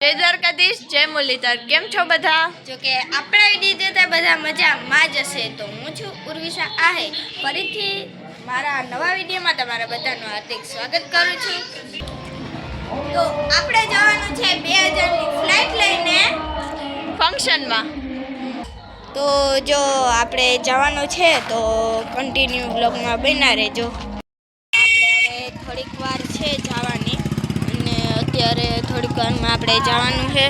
જય દ્વારકાધીશ જય મુરલીધર. કેમ છો બધા? જો કે આપણા વીડિયો તે બધા મજામાં જ હશે. તો હું છું ઉર્વિશા આહે. ફરીથી મારા નવા વિડીયોમાં તમારા બધાનું હાર્દિક સ્વાગત કરું છું. તો આપણે જવાનું છે બે હજારની ફ્લાઇટ લઈને. ફંક્શનમાં. તો જો આપણે જવાનું છે તો કન્ટિન્યુ બ્લોગમાં બના રહેજો. આપણે હવે થોડીક વાર છે જવાની. અત્યારે થોડીક વારમાં આપણે જવાનું છે.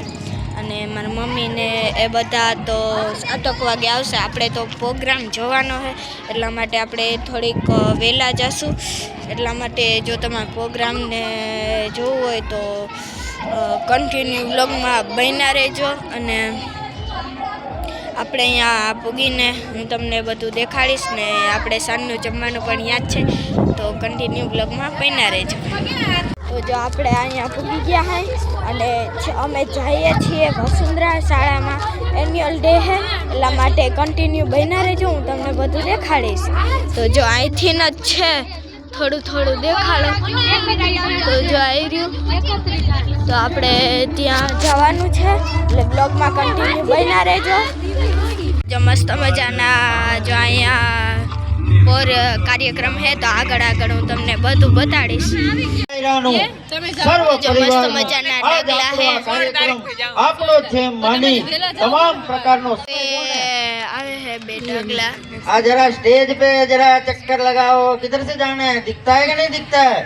અને મારા મમ્મીને એ બધા તો સાતક વાગે આવશે. આપણે તો પ્રોગ્રામ જોવાનો છે. એટલા માટે આપણે થોડીક વહેલા જશું. એટલા માટે જો તમારે પ્રોગ્રામને જોવું હોય તો કન્ટિન્યુ બ્લોગમાં બન્યા રહેજો. અને આપણે અહીંયા પૂગીને હું તમને બધું દેખાડીશ ને આપણે સાંજનું જમવાનું પણ યાદ છે. તો કન્ટિન્યુ બ્લોગમાં બન્યા રહેજો. તો જો આપણે અહીંયા પૂગી ગયા હે અને અમે જઈએ છીએ વસુંધરા શાળામાં. એન્યુઅલ ડે છે એટલા માટે કન્ટિન્યુ બન્યા રહેજો, હું તમને બધું દેખાડીશ. તો જો અહીંથી જ છે, થોડું થોડું દેખાડો. તો જો આવી રહ્યું. તો આપણે ત્યાં જવાનું છે, એટલે બ્લોગમાં કન્ટિન્યુ બન્યા રહેજો. જો મસ્ત મજાના, જો અહીંયા ઓર કાર્યક્રમ હે તો આગળ આગળ હું તમને બધું બતાડીશ. મસ્ત જરા ચક્કર લગાવો. કિધર સે જાને દિખતા કે નહીં દિખતા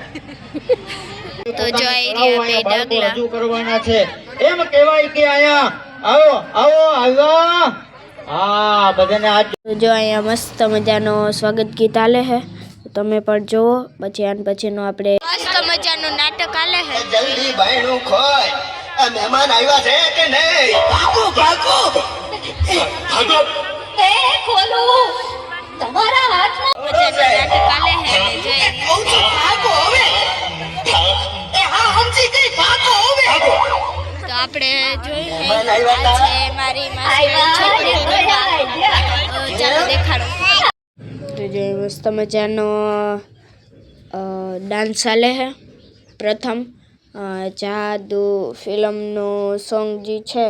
હે કરવાના છે. એમ કેવાય કે આયા આવો આવો આવ્યા. હા બધાને આજ જો અહીંયા મસ્ત મજાનો સ્વાગત ગીત આલે હે. તમે પણ જોવો પછી આન પછીનો આપણે મસ્ત મજાનું નાટક આલે હે. જલ્દી બાયણું ખોય. આ મહેમાન આવ્યા છે કે નહીં? ભાગો ભાગો. ભાગો. મજાનું નાટક આલે છે અને જય તો આપણે જોઈએ ને આ છે મારી માસીની તો જે મસ્ત મજાનો ડાન્સ ચાલે છે. પ્રથમ જાદુ ફિલ્મનું સોંગ જે છે,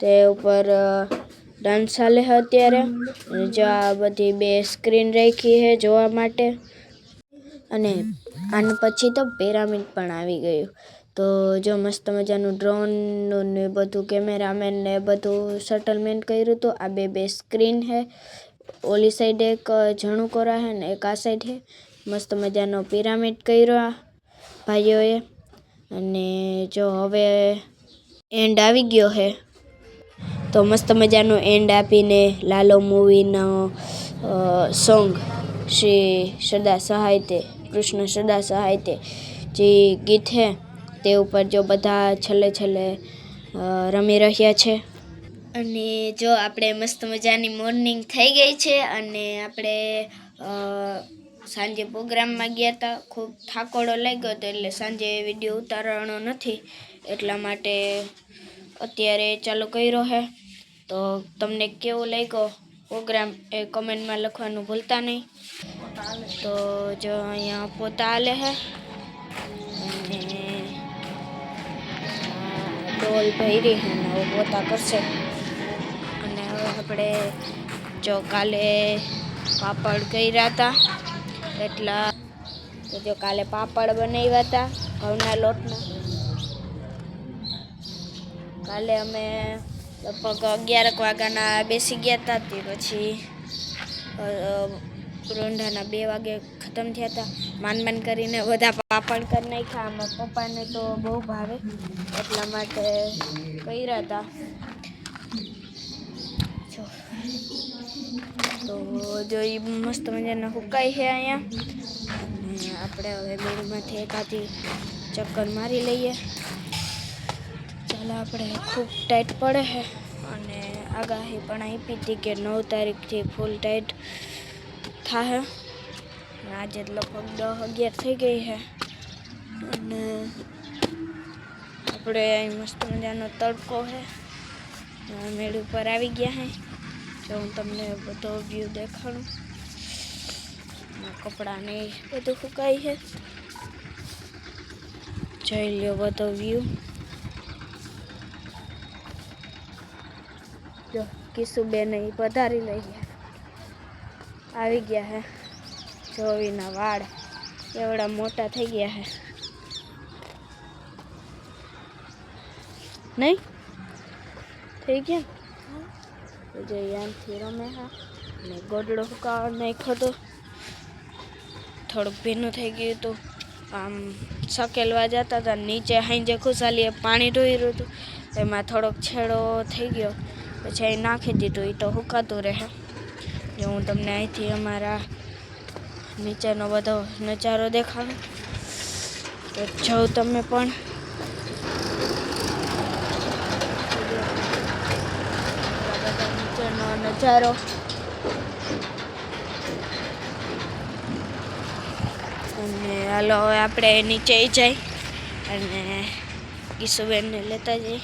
તે ઉપર ડાન્સ ચાલે છે અત્યારે. જો આ બધી બે સ્ક્રીન રાખી છે જોવા માટે. અને આને પછી તો પિરામિડ પણ આવી ગયું. તો જો મસ્ત મજાનું ડ્રોનનું ને બધું કેમેરામેન ને બધું સેટલમેન્ટ કર્યું હતું. આ બે બે સ્ક્રીન છે. ઓલી સાઈડ એક ઝણું કોરા છે ને, એક આ સાઈડ છે મસ્ત મજાનો પિરામિડ કર્યો ભાઈઓએ. અને જો હવે એન્ડ આવી ગયો છે તો મસ્ત મજાનું એન્ડ આપીને લાલો મૂવીનો સોંગ શ્રી સદા સહાયતે, કૃષ્ણ સદા સહાયતે જે ગીત છે તે ઉપર જો બધા છેલ્લે છેલ્લે રમી રહ્યા છે. અને જો આપણે મસ્ત મજાની મોર્નિંગ થઈ ગઈ છે અને આપણે સાંજે પ્રોગ્રામમાં ગયા હતા ખૂબ થાકોડો લાગ્યો હતો એટલે સાંજે વીડિયો ઉતારવાનો નથી. એટલા માટે અત્યારે ચાલુ કર્યો હે. તો તમને કેવો લાગ્યો પ્રોગ્રામ એ કમેન્ટમાં લખવાનું ભૂલતા નહીં. તો જો અહીંયા પોતા આલે હે. અને ડોલ ભરી હે પોતા કરશે. આપણે જો કાલે પાપડ કર્યા હતા, એટલા જો કાલે પાપડ બનાવ્યા હતા ઘઉંના લોટના. કાલે અમે લગભગ અગિયારક વાગ્યાના બેસી ગયા હતા, તે પછી રોંઢાના બે વાગે ખતમ થયા હતા. માન કરીને બધા પાપડ કરી નાખ્યા. આમાં પપ્પાને તો બહુ ભાવે એટલા માટે કર્યા હતા. તો જો એ મસ્ત મજાના હુકાય છે અહીંયા. આપણે હવે બેડમાંથી એકાદી ચક્કર મારી લઈએ. ચાલો આપણે ખૂબ ટાઈટ પડે છે. અને આગાહી પણ આપી હતી કે નવ તારીખથી ફૂલ ટાઈટ થાય આજે લગભગ દસ અગિયાર થઈ ગઈ છે. અને આપણે અહીં મસ્ત મજાનો તડકો છે. મેળ ઉપર આવી ગયા છે જો હું તમને બધો વ્યૂ દેખાડું. આ કપડાને એ બધું સુકાય છે. જોઈ લ્યો બધો વ્યૂ જો, કિશુબેન એ પધારી લઈ ગયા. આવી ગયા હે. જોવીના વાળ એવડા મોટા થઈ ગયા હે. નહીં? થઈ ગયા? જો યાનથી રમે હા, અને ગોડડો હુકાવા નાખ્યો તો થોડુંક ભીનું થઈ ગયું હતું. આમ સકેલવા જતા હતા, નીચે હાંજે ખુશાલીએ પાણી ઢોઈ રહ્યું હતું. એમાં થોડોક છેડો થઈ ગયો, પછી અહીં નાખી દીધું એ તો હુકાતું રહે. જો હું તમને અહીંથી અમારા નીચેનો બધો નજારો દેખાડું, તો જાઉં તમે પણ આ બધા નીચેનો નજારો. અને હાલો, હવે આપણે નીચે જઈ અને ઈસુબેનને લેતા જઈએ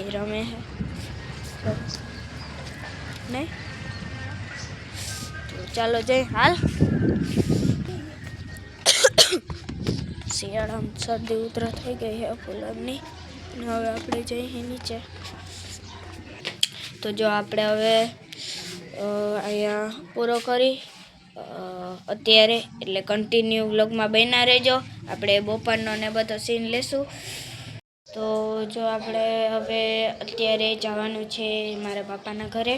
એ રમે છે નહીં તો ચાલો જઈ, હાલ. શિયાળામાં શરદી ઉતરા થઈ ગઈ છે ફૂલરની અને હવે આપણે જઈએ નીચે. તો જો આપણે હવે અહીંયા પૂરો કરી અત્યારે એટલે કન્ટિન્યુ વ્લોગમાં બન્યા રહેજો. આપણે બપોરનો ને બધો સીન લેશું. તો જો આપણે હવે અત્યારે જવાનું છે મારા પાપાના ઘરે.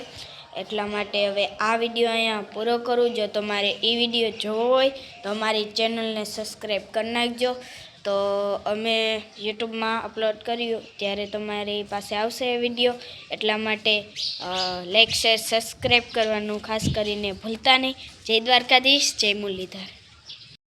એટલા માટે હવે આ વીડિયો અહીંયા પૂરો કરું. જો તમારે એ વીડિયો જોવો હોય તો અમારી ચેનલને સબસ્ક્રાઈબ કરી નાખજો. તો અમે યુટ્યુબમાં અપલોડ કર્યું, ત્યારે તમારી પાસે આવશે એ વીડિયો. એટલા માટે લાઈક શેર સબસ્ક્રાઈબ કરવાનું ખાસ કરીને ભૂલતા નહીં. જય દ્વારકાધીશ, જય મુરલીધર.